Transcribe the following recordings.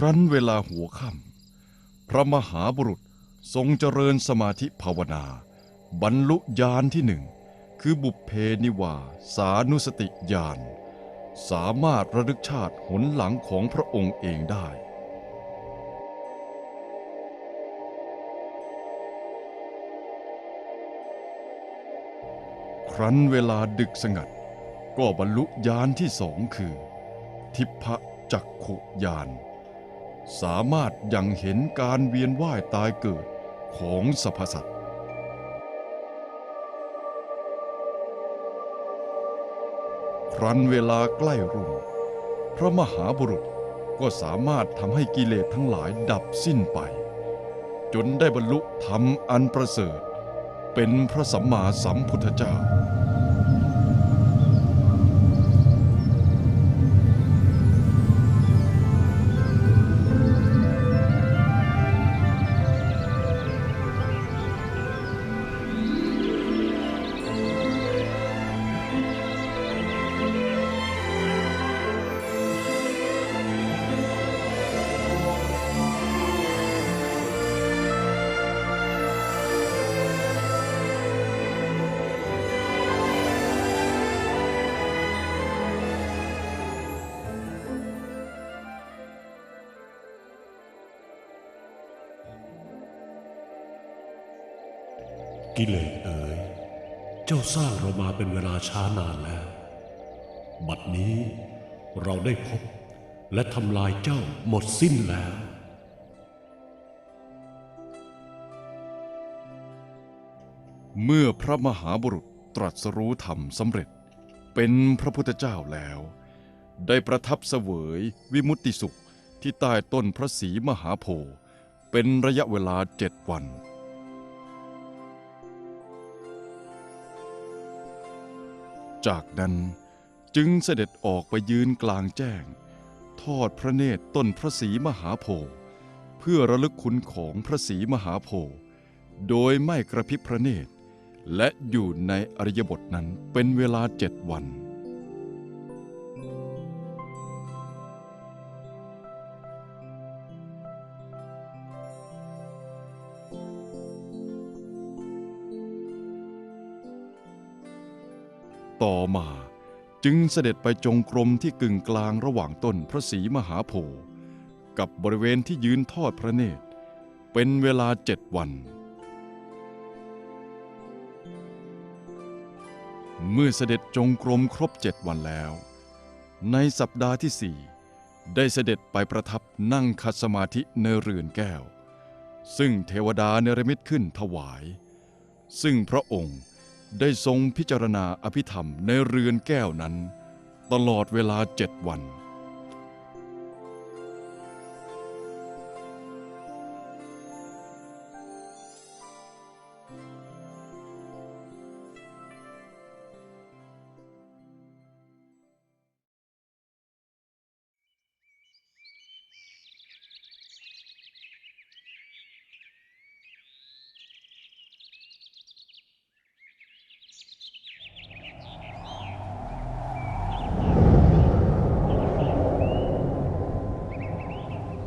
ครั้นเวลาหัวค่ำพระมหาบุรุษทรงเจริญสมาธิภาวนา บรรลุญาณที่หนึ่ง คือบุพเพนิวาสานุสติญาณสามารถระลึกชาติหนหลังของพระองค์เองได้ ครั้นเวลาดึกสงัด ก็บรรลุญาณที่สองคือ ทิพะจักขุญาณ สามารถยังเห็นการเวียนว่ายตายเกิดของสรรพสัตว์ครั้นเวลาใกล้รุ่ง พระมหาบุรุษก็สามารถทำให้กิเลสทั้งหลายดับสิ้นไป จนได้บรรลุธรรมอันประเสริฐ เป็นพระสัมมาสัมพุทธเจ้า กิเลสเอ๋ย เจ้าสร้างเรามาเป็นเวลาช้านานแล้ว บัดนี้เราได้พบและทำลายเจ้าหมดสิ้นแล้ว เมื่อพระมหาบุรุษตรัสรู้ธรรมสำเร็จ เป็นพระพุทธเจ้าแล้ว ได้ประทับเสวยวิมุตติสุขที่ใต้ต้นพระศรีมหาโพธิ์เป็นระยะเวลาเจ็ดวัน จากนั้นจึงเสด็จออกไปยืนกลางแจ้ง ทอดพระเนตรต้นพระศรีมหาโพธิ์เพื่อระลึกคุณของพระศรีมหาโพธิ์โดยไม่กระพริบพระเนตร และอยู่ในอริยบทนั้นเป็นเวลาเจ็ดวัน ต่อมา จึงเสด็จไปจงกรมที่กึ่งกลางระหว่างต้นพระศรีมหาโพธิ์กับบริเวณที่ยืนทอดพระเนตร เป็นเวลาเจ็ดวัน เมื่อเสด็จจงกรมครบเจ็ดวันแล้ว ในสัปดาห์ที่สี่ได้เสด็จไปประทับนั่งคัดสมาธิในเรือนแก้ว ซึ่งเทวดาเนรมิตขึ้นถวาย ซึ่งพระองค์ ได้ทรงพิจารณาอภิธรรมในเรือนแก้วนั้น ตลอดเวลาเจ็ดวัน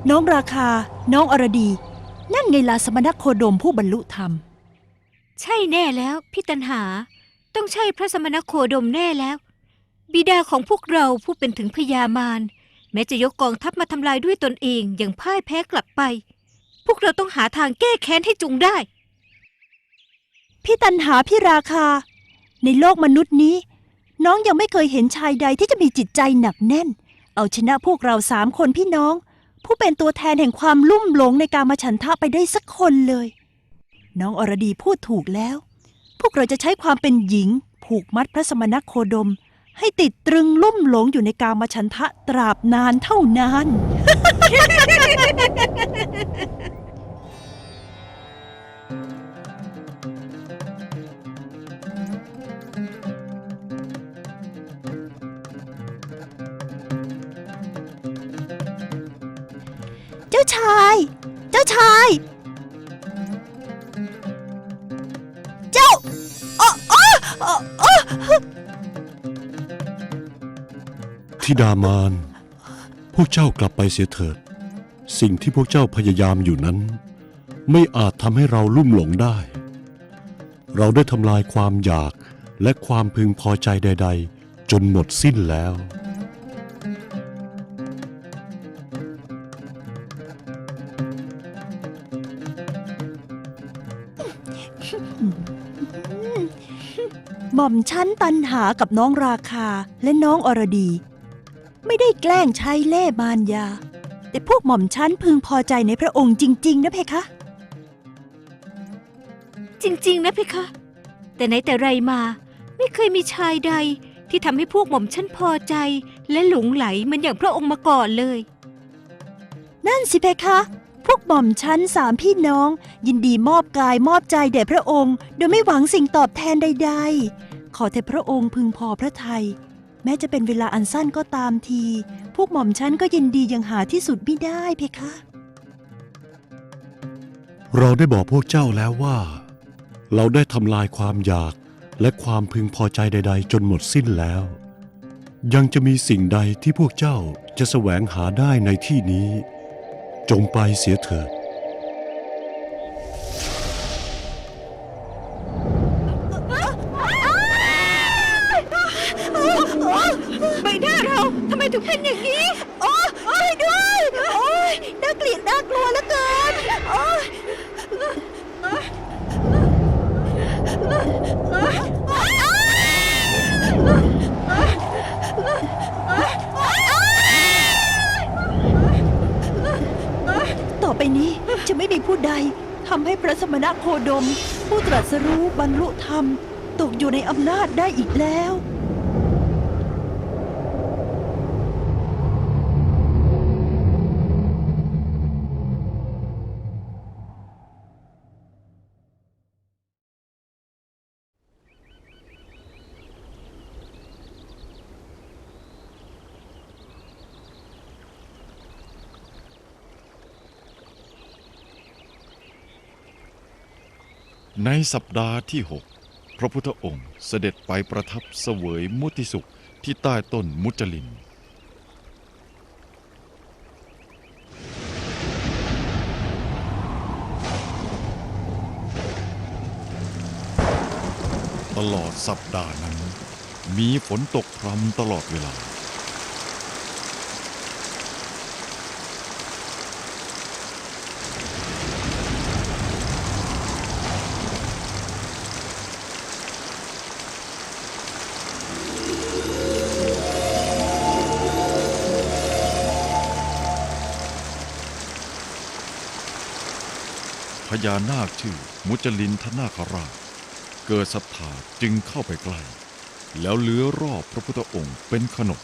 น้องราคา น้องอรดี นั่นไงลาสมณโคดมผู้บรรลุธรรม ใช่แน่แล้วพี่ตันหา ต้องใช่พระสมณโคดมแน่แล้ว บิดาของพวกเราผู้เป็นถึงพญามารแม้จะยกกองทัพมาทำลายด้วยตนเองอย่างพ่ายแพ้กลับไป พวกเราต้องหาทางแก้แค้นให้จุงได้ พี่ตันหาพี่ราคา ในโลกมนุษย์นี้ น้องยังไม่เคยเห็นชายใดที่จะมีจิตใจหนักแน่น เอาชนะพวกเราสามคนพี่น้อง ผู้เป็นตัวแทนแห่งความลุ่มหลงในการมาฉันทะไปได้สักคนเลย น้องอรดีพูดถูกแล้ว พวกเราจะใช้ความเป็นหญิง ผูกมัดพระสมณโคดม ให้ติดตรึงลุ่มหลงอยู่ในการมาฉันทะตราบนานเท่านานาชาย เจ้าชาย เจ้าอ้ออ้ออ้ออ้อธิดามารพวกเจ้ากลับไปเสียเถิด สิ่งที่พวกเจ้าพยายามอยู่นั้น ไม่อาจทำให้เราลุ่มหลงได้ เราได้ทำลายความอยากและความพึงพอใจใด ๆ จนหมดสิ้นแล้ว ม่อมชั้นตันหากับน้องราคาและน้องอรดี ไม่ได้แกล้งใช้เล่ห์มารยา แต่พวกหม่อมชั้นพึงพอใจในพระองค์จริง ๆ นะเพคะ จริง ๆ นะเพคะ แต่ไหนแต่ไรมา ไม่เคยมีชายใดที่ทำให้พวกหม่อมฉันพอใจ และหลงไหลเหมือนอย่างพระองค์มาก่อนเลย นั่นสิเพคะ พวกหม่อมชั้นสามพี่น้อง ยินดีมอบกายมอบใจแด่พระองค์ โดยไม่หวังสิ่งตอบแทนใด ๆ ขอแต่พระองค์พึงพอพระทัยแม้จะเป็นเวลาอันสั้นก็ตามที พวกหม่อมชั้นก็ยินดีย่างหาที่สุดไม่ได้เพคะ เราได้บอกพวกเจ้าแล้วว่า เราได้ทำลายความอยากและความพึงพอใจใด ๆ จนหมดสิ้นแล้ว ยังจะมีสิ่งใดที่พวกเจ้าจะแสวงหาได้ในที่นี้ จงไปเสียเถิด โอ้ช่วยด้วย โอ้ยน่าเกลียดน่ากลัวเหลือเกิน โอ้ยต่อไปนี้จะไม่มีผู้ใดทำให้พระสมณโคดม ผู้ตรัสรู้บรรลุธรรม ตกอยู่ในอำนาจได้อีกแล้ว ในสัปดาห์ที่หกพระพุทธองค์เสด็จไปประทับเสวยมุติสุขที่ใต้ต้นมุจลิน ตลอดสัปดาห์นั้น มีฝนตกพรำตลอดเวลา ญานาคชื่อมุจลินทนาคราช เกิดศรัทธาจึงเข้าไปใกล้ แล้วเลื้อรอบพระพุทธองค์เป็นขนบ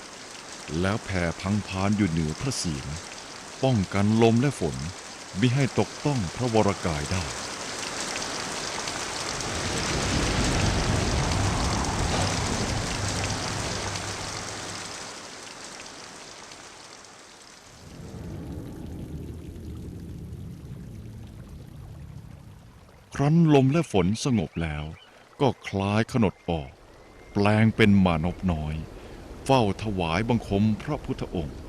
แล้วแผ่พังพานอยู่เหนือพระเศียรป้องกันลมและฝนมิให้ตกต้องพระวรกายได้ ครั้นลมและฝนสงบแล้ว ก็คลายขนดออก แปลงเป็นมานพน้อย เฝ้าถวายบังคมพระพุทธองค์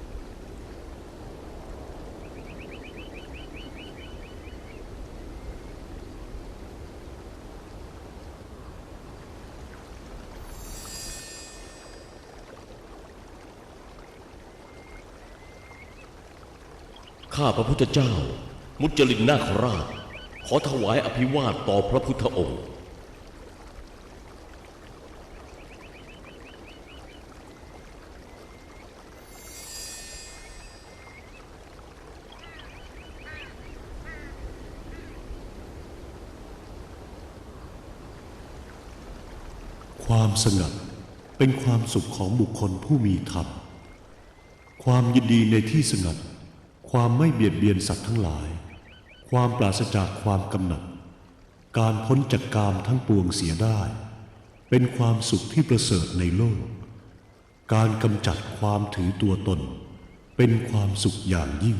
ข้าพระพุทธเจ้า มุจลินนาคราช ขอถวายอภิวาทต่อพระพุทธองค์ความสงัดเป็นความสุขของบุคคลผู้มีธรรม ความยินดีในที่สงัดความไม่เบียดเบียนสัตว์ทั้งหลาย ความปราศจากความกำหนัด การพ้นจากกามทั้งปวงเสียได้ เป็นความสุขที่ประเสริฐในโลก การกำจัดความถือตัวตน เป็นความสุขอย่างยิ่ง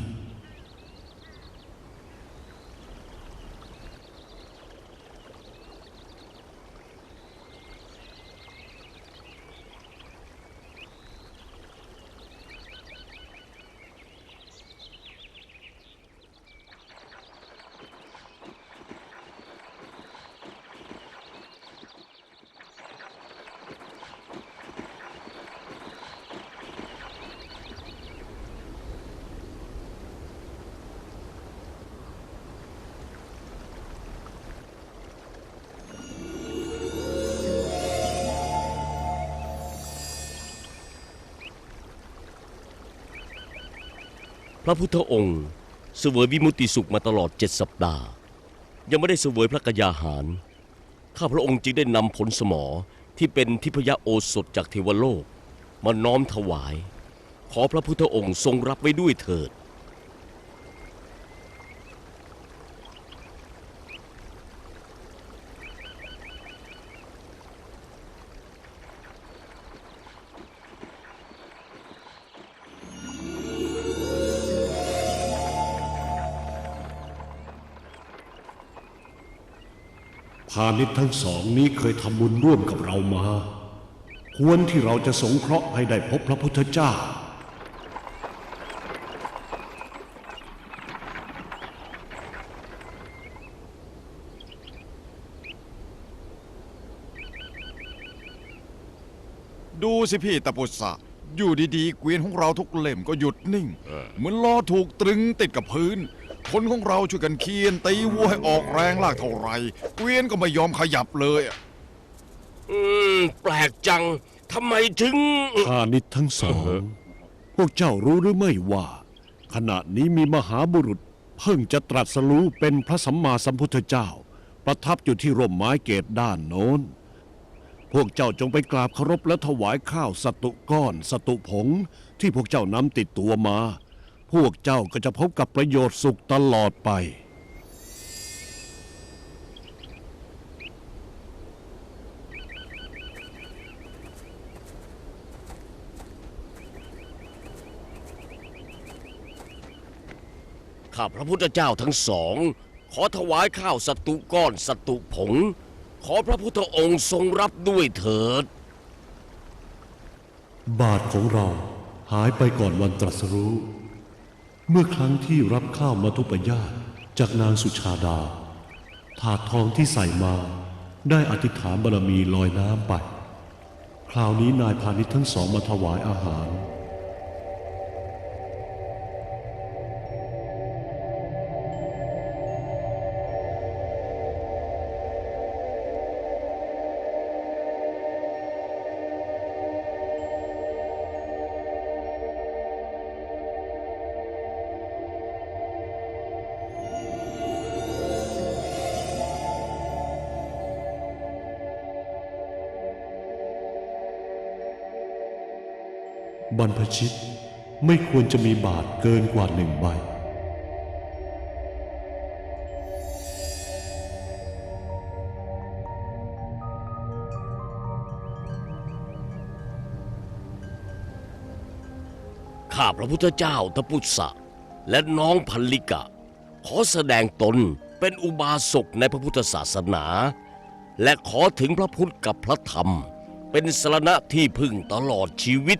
พระพุทธองค์ เสวยวิมุตติสุขมาตลอดเจ็ดสัปดาห์ ยังไม่ได้เสวยพระกยาหาร ข้าพระองค์จึงได้นำผลสมอที่เป็นทิพยโอสถจากเทวโลก มาน้อมถวาย ขอพระพุทธองค์ทรงรับไว้ด้วยเถิด พาณิชย์ทั้งสองนี้เคยทำบุญร่วมกับเรามา ควรที่เราจะสงเคราะห์ให้ได้พบพระพุทธเจ้า ดูสิพี่ตะปุษะอยู่ดีๆ เกวียนของเราทุกเล่มก็หยุดนิ่ง เหมือนล้อถูกตรึงติดกับพื้น คนของเราช่วยกันเคียนตีวัวให้ออกแรงลากเท่าไหรเกวียนก็ไม่ยอมขยับเลยอะอืม แปลกจังทำไมถึงพาณิชย์ทั้งสอง พวกเจ้ารู้หรือไม่ว่า ขณะนี้มีมหาบุรุษ เพิ่งจะตรัสรู้เป็นพระสัมมาสัมพุทธเจ้า ประทับอยู่ที่ร่มไม้เกตด้านโน้น พวกเจ้าจงไปกราบเคารพและถวายข้าวสตุก้อน สตุผง ที่พวกเจ้านำติดตัวมา พวกเจ้าก็จะพบกับประโยชน์สุขตลอดไป ข้าพระพุทธเจ้าทั้งสอง ขอถวายข้าวสตุก้อนสตุผง ขอพระพุทธองค์ทรงรับด้วยเถิด บาทของเราหายไปก่อนวันตรัสรู้ เมื่อครั้งที่รับข้าวมาทุปยาตจากนางสุชาดา ถาดทองที่ใส่มาได้อธิษฐานบารมีลอยน้ำไป คราวนี้นายพาณิชย์ทั้งสองมาถวายอาหาร บรรพชิตไม่ควรจะมีบาทเกินกว่าหนึ่งใบ ข้าพระพุทธเจ้าทพุทธะและน้องพันลิกะ ขอแสดงตนเป็นอุบาสกในพระพุทธศาสนา และขอถึงพระพุทธกับพระธรรม เป็นสรณะที่พึ่งตลอดชีวิต